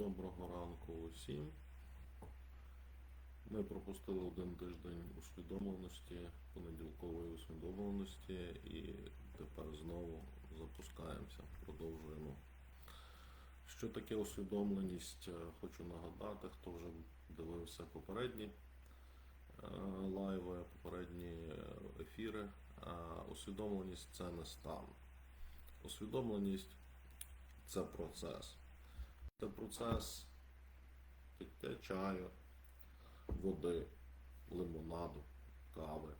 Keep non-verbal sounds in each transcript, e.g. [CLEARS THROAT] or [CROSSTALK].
Доброго ранку усім. Ми пропустили один тиждень усвідомленості, понеділкової усвідомленості і тепер знову запускаємося, продовжуємо. Що таке усвідомленість? Е, Хочу нагадати, хто вже дивився попередні е, лайви, попередні е, ефіри. Усвідомленість це не стан. Усвідомленість це процес. Це процес пиття чаю, води, лимонаду, кави.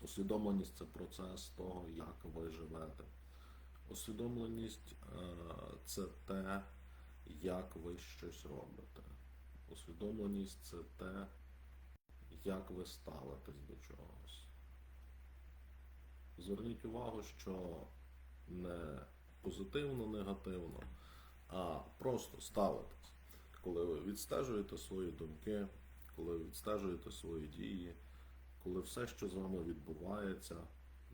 Усвідомленість це процес того, як ви живете. Усвідомленість е, це те, як ви щось робите. Усвідомленість це те, як ви ставитесь до чогось. Зверніть увагу, що не позитивно, негативно, а просто ставитесь. Коли ви відстежуєте свої думки, коли ви відстежуєте свої дії, коли все, що з вами відбувається,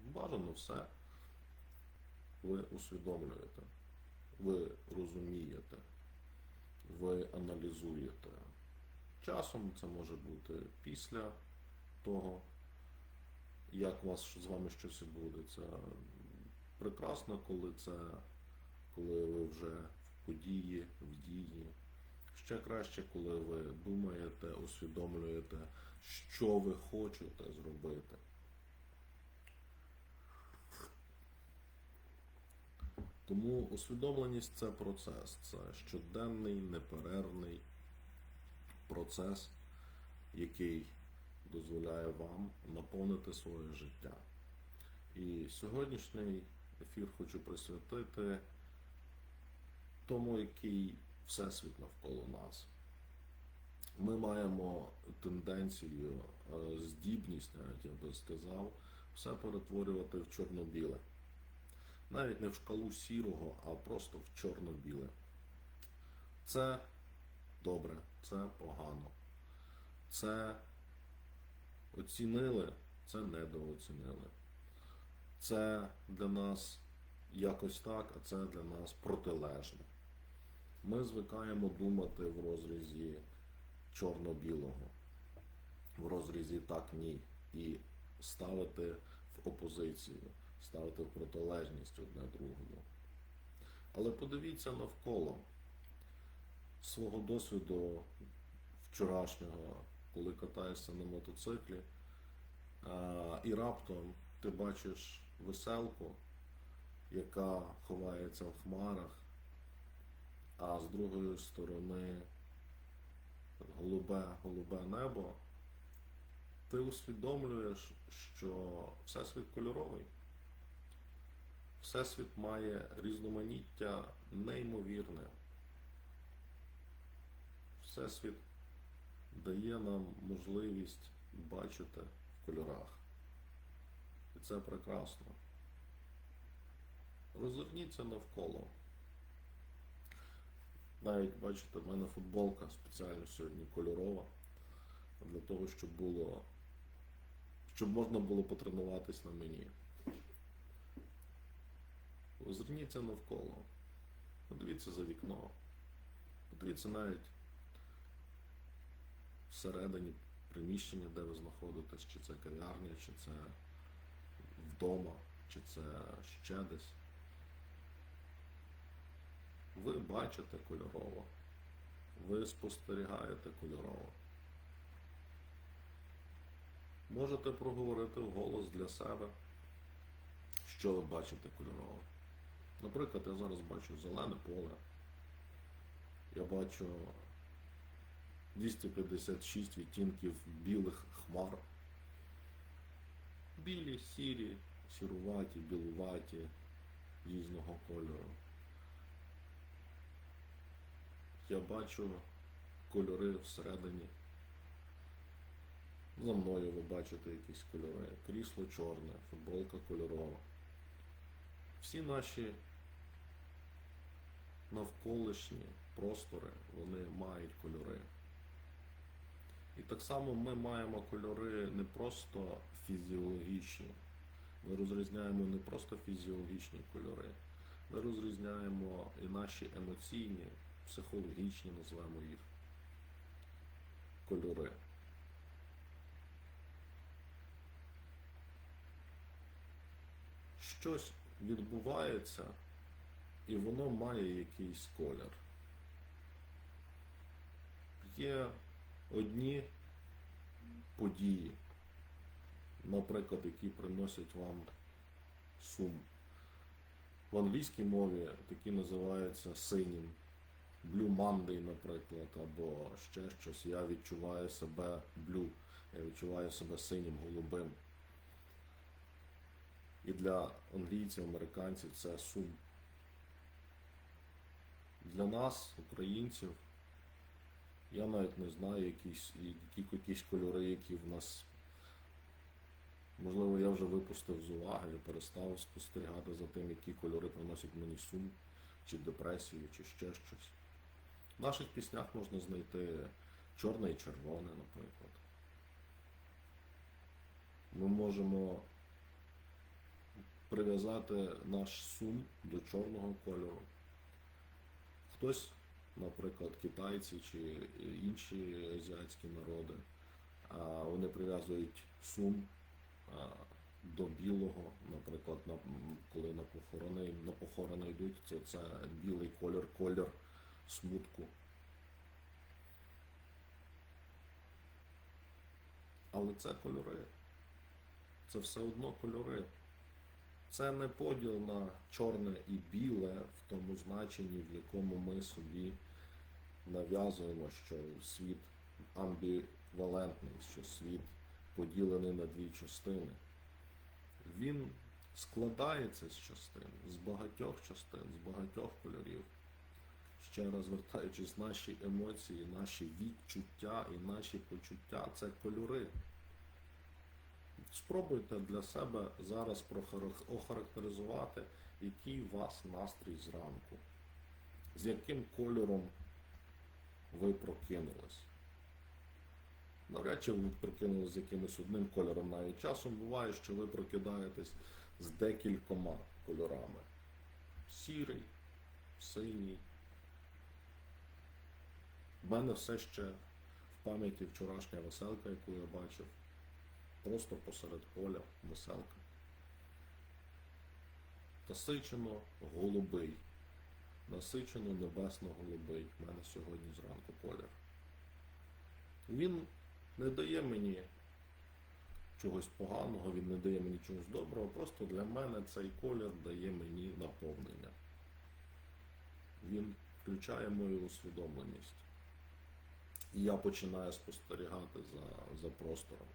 бажано все, ви усвідомлюєте, ви розумієте, ви аналізуєте. Часом це може бути після того, як у вас з вами щось відбудеться. Прекрасно, коли це коли ви вже події, в дії. Ще краще, коли ви думаєте, усвідомлюєте, що ви хочете зробити. Тому усвідомленість це процес, це щоденний, неперервний процес, який дозволяє вам наповнити своє життя. І сьогоднішній ефір хочу присвятити тому, який всесвіт навколо нас. Ми маємо тенденцію, е, здібність, навіть я би сказав, все перетворювати в чорно-біле. Навіть не в шкалу сірого, а просто в чорно-біле. Це добре, це погано. Це оцінили, це недооцінили. Це для нас якось так, а це для нас протилежне. Ми звикаємо думати в розрізі чорно-білого, в розрізі так ні. І ставити в опозицію, ставити в протилежність одне другому. Але подивіться навколо свого досвіду вчорашнього, коли катаєшся на мотоциклі, і раптом ти бачиш веселку, яка ховається в хмарах, а з другої сторони голубе, голубе небо, ти усвідомлюєш, що Всесвіт кольоровий. Всесвіт має різноманіття неймовірне. Всесвіт дає нам можливість бачити в кольорах. І це прекрасно. Розверніться навколо. Навіть, бачите, в мене футболка спеціально сьогодні кольорова. Для того, щоб було. Щоб можна було потренуватись на мені. Озирніться навколо. Подивіться за вікно. Подивіться навіть всередині приміщення, де ви знаходитесь, чи це кав'ярня, чи це вдома, чи це ще десь. Ви бачите кольорово, ви спостерігаєте кольорово. Можете проговорити вголос для себе, що ви бачите кольорово. Наприклад, я зараз бачу зелене поле. Я бачу 256 відтінків білих хмар. Білі, сірі, сіруваті, білуваті, різного кольору. Я бачу кольори всередині. За мною ви бачите якісь кольори. Крісло чорне, футболка кольорова. Всі наші навколишні простори, вони мають кольори. І так само ми маємо кольори не просто фізіологічні. Ми розрізняємо не просто фізіологічні кольори. Ми розрізняємо і наші емоційні, психологічні, називаємо їх, кольори. Щось відбувається, і воно має якийсь колір. Є одні події, наприклад, які приносять вам сум. В англійській мові такі називаються синім. Blue Monday, наприклад, або ще щось. Я відчуваю себе blue, я відчуваю себе синім, голубим. І для англійців, американців це сум. Для нас, українців, я навіть не знаю якісь, які, якісь кольори, які в нас. Можливо, я вже випустив з уваги, я перестав спостерігати за тим, які кольори приносять мені сум, чи депресію, чи ще щось. В наших піснях можна знайти чорне і червоне, наприклад. Ми можемо прив'язати наш сум до чорного кольору. Хтось, наприклад, китайці чи інші азіатські народи, вони прив'язують сум до білого, наприклад, коли на похорони, на похорони йдуть, це, це білий колір, колір смутку. Але це кольори. Це все одно кольори. Це не поділ на чорне і біле в тому значенні, в якому ми собі нав'язуємо, що світ амбівалентний, що світ поділений на дві частини. Він складається з частин, з багатьох частин, з багатьох кольорів. Ще раз звертаючись, наші емоції, наші відчуття і наші почуття це кольори. Спробуйте для себе зараз охарактеризувати, який у вас настрій зранку, з яким кольором ви прокинулись. Навряд чи ви прокинулись з якимось одним кольором. Навіть часом буває, що ви прокидаєтесь з декількома кольорами. Сірий, синій. У мене все ще в пам'яті вчорашня веселка, яку я бачив. Просто посеред поля веселка. Насичено голубий. Насичено небесно-голубий. У мене сьогодні зранку колір. Він не дає мені чогось поганого, він не дає мені чогось доброго. Просто для мене цей колір дає мені наповнення. Він включає мою усвідомленість. І я починаю спостерігати за, за простором.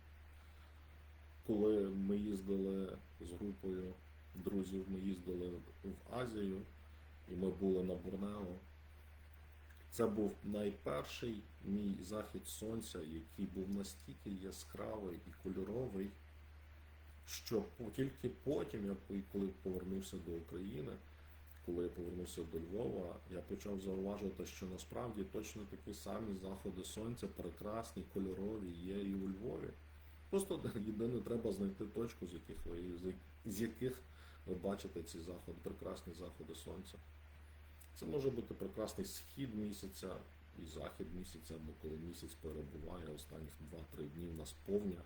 Коли ми їздили з групою друзів, ми їздили в Азію, і ми були на Борнео. Це був найперший мій захід сонця, який був настільки яскравий і кольоровий, що тільки потім, коли повернувся до України, коли я повернувся до Львова, я почав зауважувати, що насправді точно такі самі заходи сонця, прекрасні, кольорові є і у Львові. Просто єдине треба знайти точку, з яких ви з- яких ви бачите ці заходи, прекрасні заходи сонця. Це може бути прекрасний схід місяця і захід місяця, бо коли місяць перебуває останніх 2-3 дні в нас повня,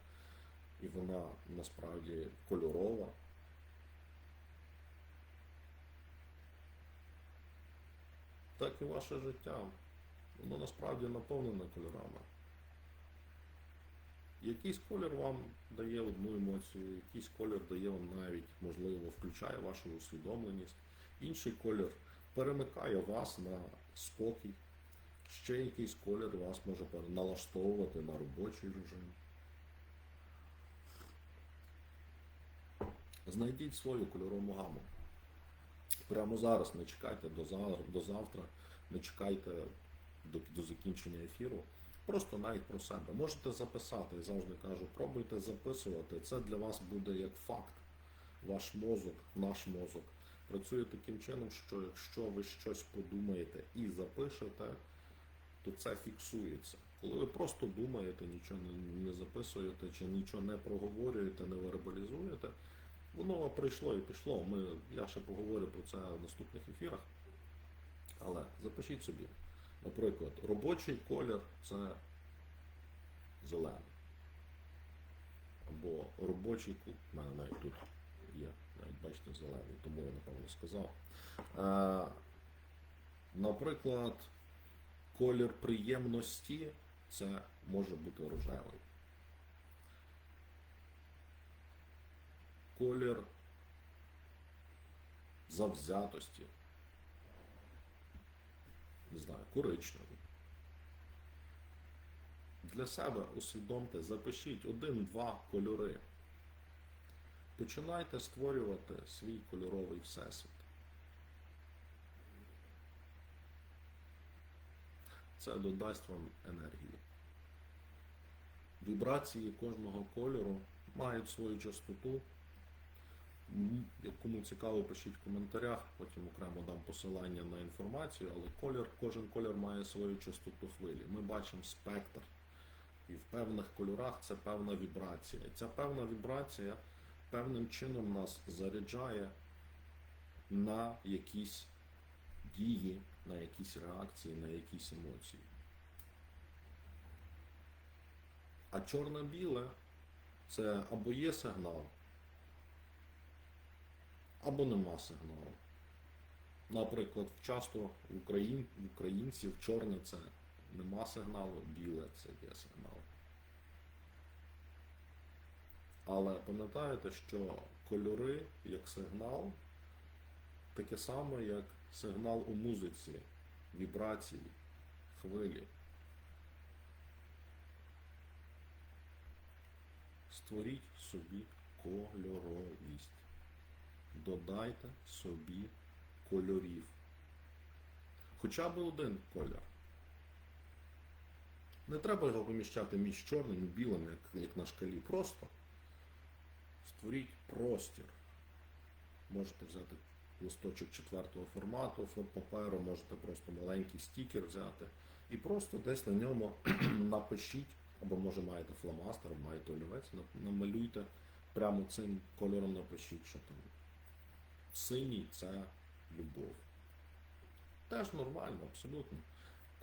і вона насправді кольорова. Так і ваше життя. Воно насправді наповнене кольорами. Якийсь колір вам дає одну емоцію, якийсь колір дає вам навіть, можливо, включає вашу усвідомленість. Інший колір перемикає вас на спокій. Ще якийсь колір вас може налаштовувати на робочий режим. Знайдіть свою кольорову гаму. Прямо зараз не чекайте до завтра, до завтра не чекайте до, до закінчення ефіру. Просто навіть про себе. Можете записати, я завжди кажу, пробуйте записувати. Це для вас буде як факт. Ваш мозок, наш мозок працює таким чином, що якщо ви щось подумаєте і запишете, то це фіксується. Коли ви просто думаєте, нічого не, записуєте чи нічого не проговорюєте, не вербалізуєте, воно прийшло і пішло. Ми, я ще поговорю про це в наступних ефірах. Але запишіть собі. Наприклад, робочий колір це зелений. Або робочий кут. У мене навіть тут є, навіть бачите, зелений, тому я напевно сказав. Е, наприклад, колір приємності це може бути рожевий. Колір завзятості. Не знаю, коричневий. Для себе усвідомте, запишіть один-два кольори. Починайте створювати свій кольоровий всесвіт. Це додасть вам енергії. Вібрації кожного кольору мають свою частоту. Кому цікаво, пишіть в коментарях, потім окремо дам посилання на інформацію, але колір, кожен колір має свою частоту хвилі. Ми бачимо спектр. І в певних кольорах це певна вібрація. Ця певна вібрація певним чином нас заряджає на якісь дії, на якісь реакції, на якісь емоції. А чорно-біле це або є сигнал, або нема сигналу. Наприклад, часто в, Україн, в українців чорне це нема сигналу, біле це є сигнал. Але пам'ятаєте, що кольори як сигнал таке саме, як сигнал у музиці, вібрації, хвилі. Створіть собі кольоровість. Додайте собі кольорів. Хоча б один колір. Не треба його поміщати між чорним і білим, як, як на шкалі. Просто створіть простір. Можете взяти листочок четвертого формату паперу, можете просто маленький стікер взяти і просто десь на ньому [CLEARS THROAT] напишіть, або може маєте фломастер, маєте олівець, намалюйте прямо цим кольором напишіть, що там. Синій це любов. Теж нормально, абсолютно.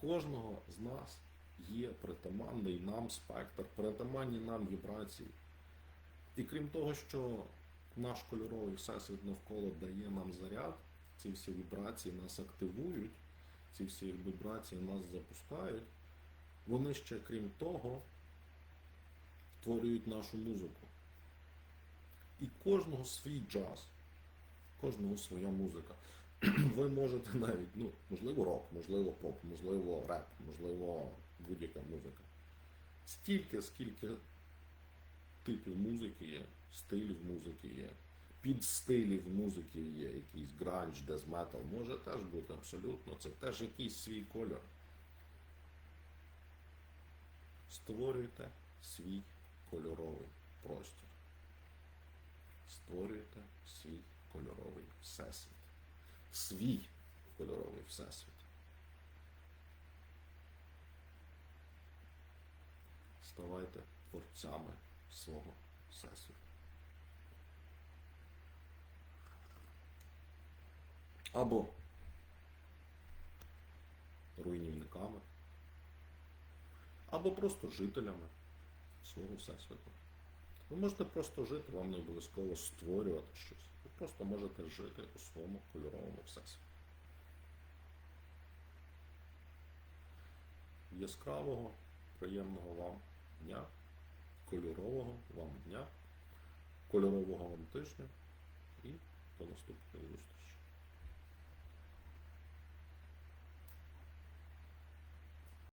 Кожного з нас є притаманний нам спектр, притаманні нам вібрації. І крім того, що наш кольоровий всесвіт навколо дає нам заряд, ці всі вібрації нас активують, ці всі вібрації нас запускають, вони ще, крім того, створюють нашу музику. І кожного свій джаз, кожного своя музика. [CLEARS THROAT] Ви можете навіть, ну, можливо, рок, можливо, поп, можливо, реп, можливо, будь-яка музика. Стільки, скільки типів музики є, стилів музики є, підстилів музики є, якийсь гранж, дез метал, може теж бути абсолютно. Це теж якийсь свій кольор. Створюйте свій кольоровий простір. Створюйте свій кольоровий всесвіт. Свій кольоровий всесвіт. Ставайте творцями свого всесвіту. Або руйнівниками, або просто жителями свого всесвіту. Ви можете просто жити, вам не обов'язково створювати щось. Просто можете жити у своєму кольоровому всесвіті. Яскравого, приємного вам дня, кольорового вам дня, кольорового вам тижня і до наступної зустрічі.